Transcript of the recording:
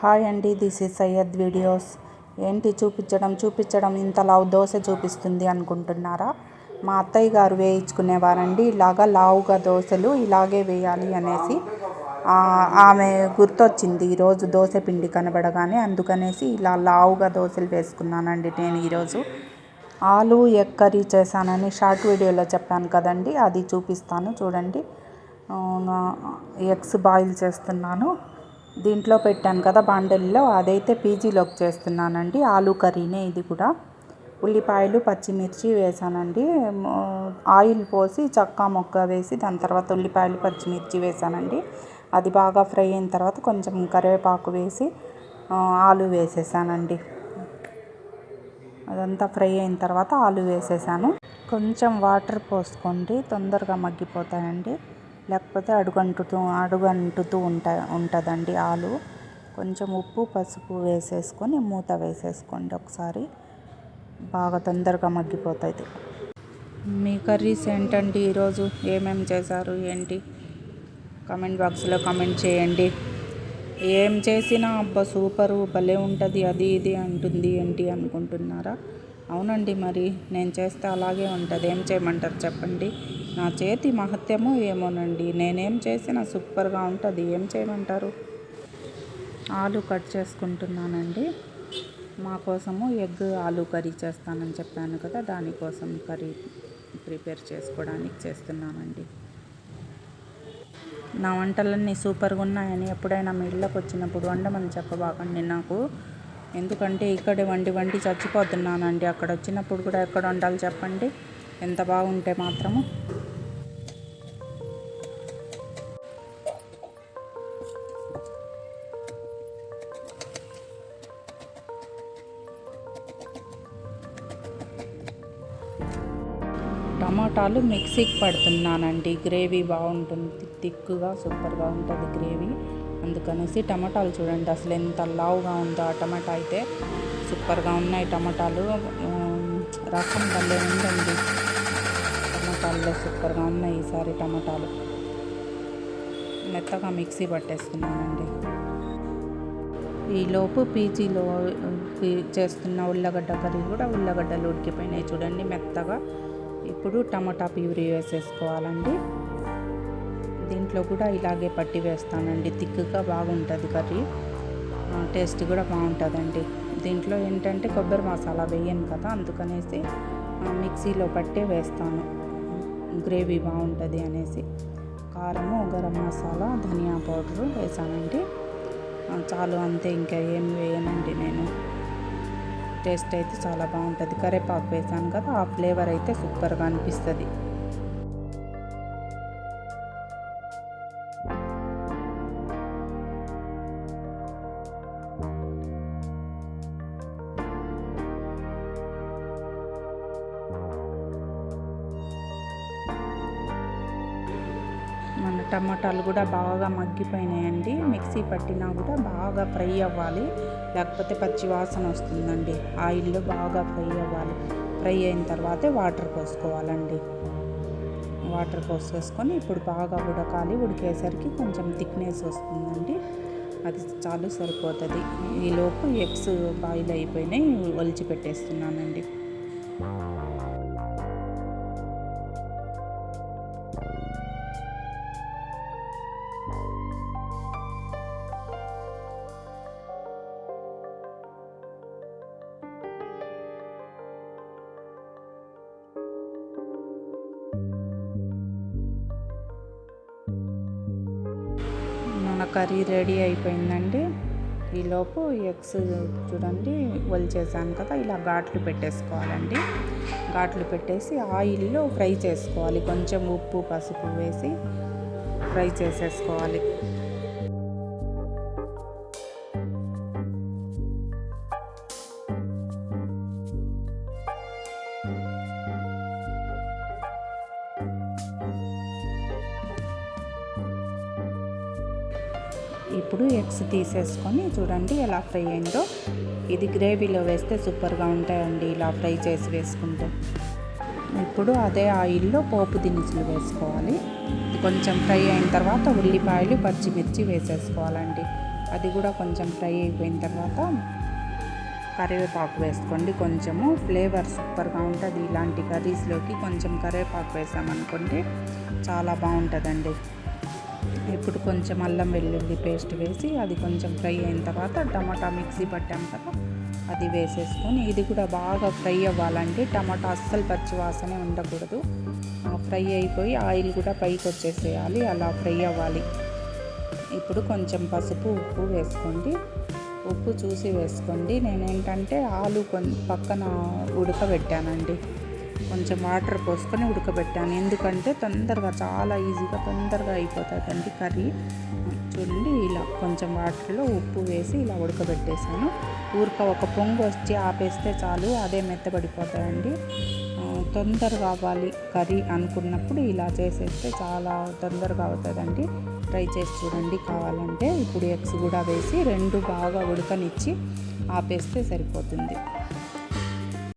Hi అండి this is Syed videos. ఏంటి చూపించడం? చూపించడం ఇంత లావు దోశ చూపిస్తుంది అనుకుంటున్నారా? మా అత్తయ్య గారు వేయించుకునేవారండి. ఇలాగా లావుగా దోశలు ఇలాగే వేయాలి అనేసి ఆమె గుర్తొచ్చింది ఈరోజు దోశ పిండి కనబడగానే. అందుకనేసి ఇలా లావుగా దోశలు వేసుకున్నానండి నేను ఈరోజు. ఆలు ఎగ్ కర్రీ చేశానని షార్ట్ వీడియోలో చెప్పాను కదండి. అది చూపిస్తాను చూడండి. ఎగ్స్ బాయిల్ చేస్తున్నాను. దీంట్లో పెట్టాను కదా బాండెల్లో అదైతే పీజీలోకి చేస్తున్నానండి. ఆలు కర్రీనే ఇది కూడా. ఉల్లిపాయలు పచ్చిమిర్చి వేసానండి. ఆయిల్ పోసి చక్కా మొక్క వేసి దాని తర్వాత ఉల్లిపాయలు పచ్చిమిర్చి వేసానండి. అది బాగా ఫ్రై అయిన తర్వాత కొంచెం కరివేపాకు వేసి ఆలు వేసేసానండి. అదంతా ఫ్రై అయిన తర్వాత ఆలు వేసేసాను. కొంచెం వాటర్ పోసుకోండి తొందరగా మగ్గిపోతాయండి. లేకపోతే అడుగంటుతూ అడుగంటుతూ ఉంటా ఉంటుందండి ఆలు. కొంచెం ఉప్పు పసుపు వేసేసుకొని మూత వేసేసుకోండి ఒకసారి. బాగా తొందరగా మగ్గిపోతుంది. మీ కర్రీస్ ఏంటండి ఈరోజు? ఏమేమి చేశారు? ఏంటి? కమెంట్ బాక్స్లో కమెంట్ చేయండి. ఏం చేసినా అబ్బా సూపరు భలే ఉంటుంది అది ఇది అంటుంది ఏంటి అనుకుంటున్నారా? అవునండి మరి నేను చేస్తే అలాగే ఉంటుంది. ఏం చేయమంటారు చెప్పండి? నా చేతి మహత్యము ఏమోనండి. నేనేం చేసినా సూపర్గా ఉంటుంది. ఏం చేయమంటారు? ఆలు కట్ చేసుకుంటున్నానండి. మా కోసము ఎగ్ ఆలు కర్రీ చేస్తానని చెప్పాను కదా దానికోసం కర్రీ ప్రిపేర్ చేసుకోవడానికి చేస్తున్నానండి. నా వంటలన్నీ సూపర్గా ఉన్నాయని ఎప్పుడైనా మీ ఇళ్ళకి వచ్చినప్పుడు వండమని చెప్పబాకండి నాకు. ఎందుకంటే ఇక్కడే వండి వండి చచ్చిపోతున్నానండి. అక్కడ వచ్చినప్పుడు కూడా ఎక్కడ వండాలి చెప్పండి. ఎంత బాగుంటే మాత్రము. టమాటాలు మిక్సీకి పడుతున్నానండి. గ్రేవీ బాగుంటుంది. థిక్గా సూపర్గా ఉంటుంది గ్రేవీ. అందుకనేసి టమాటాలు చూడండి. అసలు ఎంత లావుగా ఉందో ఆ టమాటా అయితే. సూపర్గా ఉన్నాయి టమాటాలు. రసం భలే ఉందండి. టమాటాల్లో సూపర్గా ఉన్నాయి ఈసారి టమాటాలు. మెత్తగా మిక్సీ పట్టేస్తున్నానండి. ఈలోపు పీజీలో చేస్తున్న ఉల్లగడ్డ కర్రీ కూడా ఉల్లగడ్డలు ఉడికిపోయినాయి చూడండి. మెత్తగా ఇప్పుడు టమాటా ప్యూరీ వేసేసుకోవాలండి. దీంట్లో కూడా ఇలాగే పట్టి వేస్తానండి. థిక్గా బాగుంటుంది కర్రీ. టేస్ట్ కూడా బాగుంటుందండి. దీంట్లో ఏంటంటే కొబ్బరి మసాలా వేయను కదా అందుకనేసి మిక్సీలో పట్టే వేస్తాను. గ్రేవీ బాగుంటుంది అనేసి. కారము గరం మసాలా ధనియా పౌడరు వేసానండి. చాలు అంతే ఇంకా ఏం వేయనండి నేను. టేస్ట్ అయితే చాలా బాగుంటుంది. కరేపాకు వేసాను కదా ఆ ఫ్లేవర్ అయితే సూపర్గా అనిపిస్తుంది. మన టమాటాలు కూడా బాగా మగ్గిపోయినాయండి. మిక్సీ పట్టినా కూడా బాగా ఫ్రై అవ్వాలి. లేకపోతే పచ్చి వాసన వస్తుందండి. ఆయిల్లో బాగా ఫ్రై అవ్వాలి. ఫ్రై అయిన తర్వాతే వాటర్ పోసుకోవాలండి. వాటర్ పోసేసుకొని ఇప్పుడు బాగా ఉడకాలి. ఉడికేసరికి కొంచెం థిక్నెస్ వస్తుందండి. అది చాలు సరిపోతుంది. ఈలోపు ఎగ్స్ బాయిల్ అయిపోయినాయి. ఒలిచి పెట్టేస్తున్నానండి. కర్రీ రెడీ అయిపోయిందండి. ఈలోపు ఎగ్స్ చూడండి చేశాను కదా ఇలా ఘాట్లు పెట్టేసుకోవాలండి. ఘాట్లు పెట్టేసి ఆయిల్లో ఫ్రై చేసుకోవాలి. కొంచెం ఉప్పు పసుపు వేసి ఫ్రై చేసేసుకోవాలి. ఇప్పుడు ఎగ్స్ తీసేసుకొని చూడండి ఎలా ఫ్రై అయిందో. ఇది గ్రేవీలో వేస్తే సూపర్గా ఉంటాయండి ఇలా ఫ్రై చేసి వేసుకుంటే. ఇప్పుడు అదే ఆయిల్లో పోపు దినుసులు వేసుకోవాలి. కొంచెం ఫ్రై అయిన తర్వాత ఉల్లిపాయలు పచ్చిమిర్చి వేసేసుకోవాలండి. అది కూడా కొంచెం ఫ్రై అయిపోయిన తర్వాత కరివేపాకు వేసుకోండి. కొంచెము ఫ్లేవర్ సూపర్గా ఉంటుంది. ఇలాంటి కర్రీస్లోకి కొంచెం కరివేపాకు వేసామనుకోండి చాలా బాగుంటుందండి. ఇప్పుడు కొంచెం అల్లం వెల్లుల్లి పేస్ట్ వేసి అది కొంచెం ఫ్రై అయిన తర్వాత టమాటా మిక్సీ పట్టాం కదా అది వేసేసుకొని ఇది కూడా బాగా ఫ్రై అవ్వాలండి. టమాటా అస్సలు పచ్చి వాసనే ఉండకూడదు. ఫ్రై అయిపోయి ఆయిల్ కూడా పైకి వచ్చేసేయాలి అలా ఫ్రై అవ్వాలి. ఇప్పుడు కొంచెం పసుపు ఉప్పు వేసుకోండి. ఉప్పు చూసి వేసుకోండి. నేనేంటంటే ఆలు కొన్ పక్కన ఉడకబెట్టానండి. కొంచెం వాటర్ పోసుకొని ఉడకబెట్టాను. ఎందుకంటే తొందరగా చాలా ఈజీగా తొందరగా అయిపోతుందండి కర్రీ. చూడండి ఇలా కొంచెం వాటర్లో ఉప్పు వేసి ఇలా ఉడకబెట్టేసాను ఊరిక ఒక పొంగు వచ్చి ఆపేస్తే చాలు అదే మెత్తబడిపోతాయండి. తొందరగా అవ్వాలి కర్రీ అనుకున్నప్పుడు ఇలా చేసేస్తే చాలా తొందరగా అవుతుందండి. ట్రై చేసి చూడండి కావాలంటే ఇప్పుడు ఎగ్స్ కూడా వేసి రెండు బాగా ఉడకనిచ్చి ఆపేస్తే సరిపోతుంది.